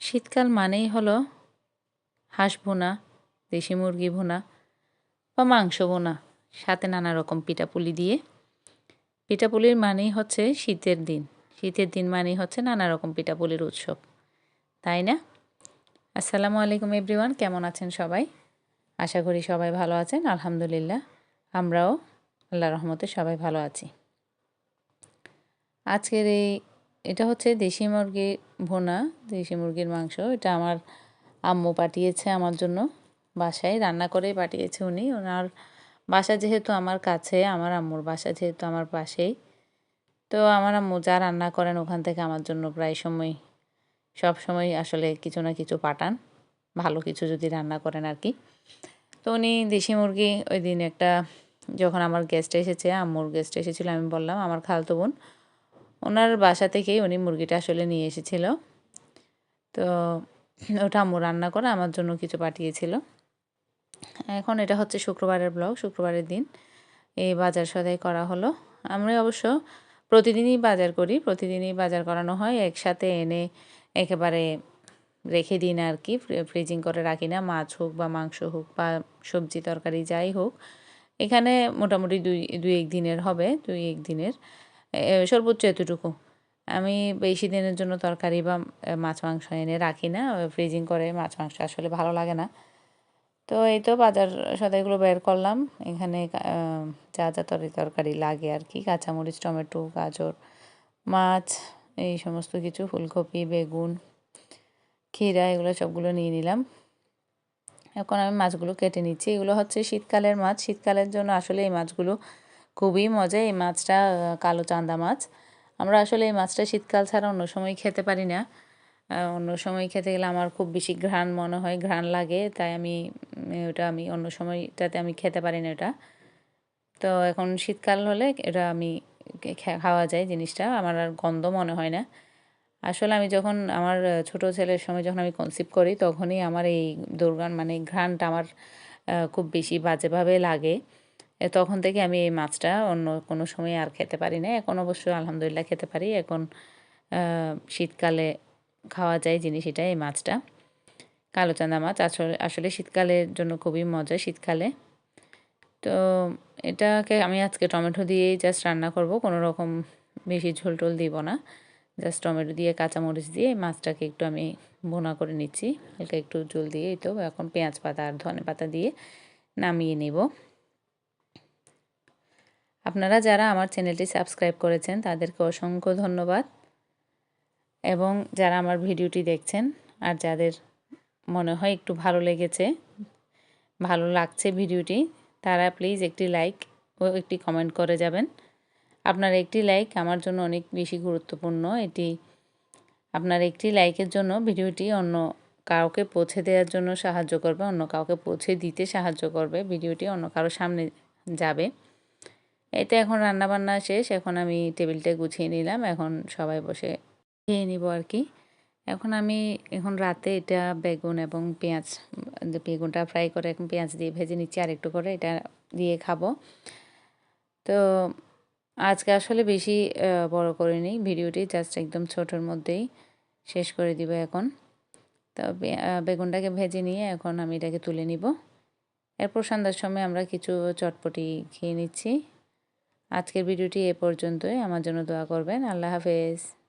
শীতকাল মানেই হলো হাঁস ভুনা, দেশি মুরগি ভুনা বা মাংস ভুনা। সাথে নানা রকম পিঠাপুলি দিয়ে। পিঠাপুলির মানেই হচ্ছে শীতের দিন। শীতের দিন মানেই হচ্ছে নানা রকম পিঠাপুলির উৎসব। তাই না? আসসালামু আলাইকুম এভরিওয়ান, কেমন আছেন সবাই? আশা করি সবাই ভালো আছেন, আলহামদুলিল্লাহ। আমরাও আল্লাহ রহমতে সবাই ভালো আছি। আজকের এই এটা হচ্ছে দেশি মুরগি ভোনা, দেশি মুরগির মাংস। এটা আমার আম্মু পাঠিয়েছে আমার জন্য বাসায়, রান্না করেই পাঠিয়েছে উনি। ওনার বাসা যেহেতু আমার কাছে, আমার আম্মুর বাসা যেহেতু আমার পাশেই। তো আমার আম্মু যা রান্না করেন ওখান থেকে আমার জন্য প্রায় সময় সব সময় আসলে কিছু না কিছু পাঠান। ভালো কিছু যদি রান্না করেন আর কি। তো উনি দেশি মুরগি ওই দিন একটা, যখন আমার গেস্ট এসেছে, আম্মুর গেস্ট এসেছিল, আমি বললাম, আমার খালতো বোন ওনার বাসা থেকেই উনি মুরগিটা আসলে নিয়ে এসেছিল। তো ওটা আম্মু রান্না করে আমার জন্য কিছু পাঠিয়েছিল। এখন এটা হচ্ছে শুক্রবারের ব্লগ শুক্রবারের দিন। এই বাজার সদাই করা হলো। আমরা অবশ্য প্রতিদিনই বাজার করি, প্রতিদিনই বাজার করানো হয়। একসাথে এনে একেবারে রেখে দিন আর কি। ফ্রিজিং করে রাখি না। মাছ হোক বা মাংস হোক বা সবজি তরকারি যাই হোক। এখানে মোটামুটি দুই দুই এক দিনের হবে, দুই এক দিনের সর্বোচ্চ এতটুকু। আমি বেশি দিনের জন্য তরকারি বা মাছ মাংস এনে রাখি না ফ্রিজিং করে মাছ মাংস আসলে ভালো লাগে না। তো এই তো বাজার সদাইগুলো বের করলাম। এখানে যা যা তরি তরকারি লাগে আর কি। কাঁচামরিচ, টমেটো, গাজর, মাছ, এই সমস্ত কিছু, ফুলকপি, বেগুন, ক্ষীরা, এগুলো সবগুলো নিয়ে নিলাম। এখন আমি মাছগুলো কেটে নিচ্ছি। এগুলো হচ্ছে শীতকালের মাছ। শীতকালের জন্য আসলে এই মাছগুলো খুবই মজা এই মাছটা কালো চান্দা মাছ। আমরা আসলে এই মাছটা শীতকাল ছাড়া অন্য সময় খেতে পারি না। অন্য সময় খেতে গেলে আমার খুব বেশি ঘ্রাণ মনে হয়, ঘ্রাণ লাগে, তাই আমি ওটা আমি অন্য সময়টাতে আমি খেতে পারি না এটা। তো এখন শীতকাল হলে এটা আমি খাওয়া যায় জিনিসটা, আমার আর গন্ধ মনে হয় না। আসলে আমি যখন আমার ছোট ছেলের সময় যখন আমি কনসিভ করি, তখনই আমার এই দুর্গান মানে ঘ্রাণটা আমার খুব বেশি বাজেভাবে লাগে। তখন থেকে আমি এই মাছটা অন্য কোনো সময় আর খেতে পারি না। এখন অবশ্য আলহামদুলিল্লাহ খেতে পারি। এখন শীতকালে খাওয়া যায় জিনিস এটা এই মাছটা। কালো চাঁদা মাছ আসলে আসলে শীতকালের জন্য খুবই মজা শীতকালে। তো এটাকে আমি আজকে টমেটো দিয়েই জাস্ট রান্না করব। কোনো রকম বেশি ঝোল টোল দিব না। জাস্ট টমেটো দিয়ে কাঁচামরিচ দিয়ে মাছটাকে একটু আমি বোনা করে নিচ্ছি। হালকা একটু ঝোল দিয়ে তো এখন পেঁয়াজ পাতা আর ধনে পাতা দিয়ে নামিয়ে নেব। আপনারা যারা আমার চ্যানেলটি সাবস্ক্রাইব করেছেন, তাদেরকে অসংখ্য ধন্যবাদ। এবং যারা আমার ভিডিওটি দেখছেন আর যাদের মনে হয় একটু ভালো লেগেছে, ভালো লাগছে ভিডিওটি, তারা প্লিজ একটি লাইক ও একটি কমেন্ট করে যাবেন। আপনার একটি লাইক আমার জন্য অনেক বেশি গুরুত্বপূর্ণ। এটি আপনার একটি লাইকের জন্য ভিডিওটি অন্য কাউকে পৌঁছে দেওয়ার জন্য সাহায্য করবে, অন্য কাউকে পৌঁছে দিতে সাহায্য করবে, ভিডিওটি অন্য কারোর সামনে যাবে। এই তো এখন রান্নাবান্না শেষ, এখন আমি টেবিলটা গুছিয়ে নিলাম, এখন সবাই বসে খেয়ে নিব আর কি। এখন আমি, এখন রাতে এটা বেগুন এবং পেঁয়াজ বেগুনটা ফ্রাই করে এখন পেঁয়াজ দিয়ে ভেজে নিচ্ছি আর একটু করে এটা দিয়ে খাব। তো আজকে আসলে বেশি বড় করে নিই ভিডিওটি জাস্ট একদম ছোটোর মধ্যেই শেষ করে দিব এখন। তো বেগুনটাকে ভেজে নিয়ে এখন আমি এটাকে তুলে নিব। এরপর সন্ধ্যার সময় আমরা কিছু চটপটি খেয়ে নিচ্ছি। আজকের ভিডিওটি এ পর্যন্তই। আমার জন্য দোয়া করবেন। আল্লাহ হাফেজ।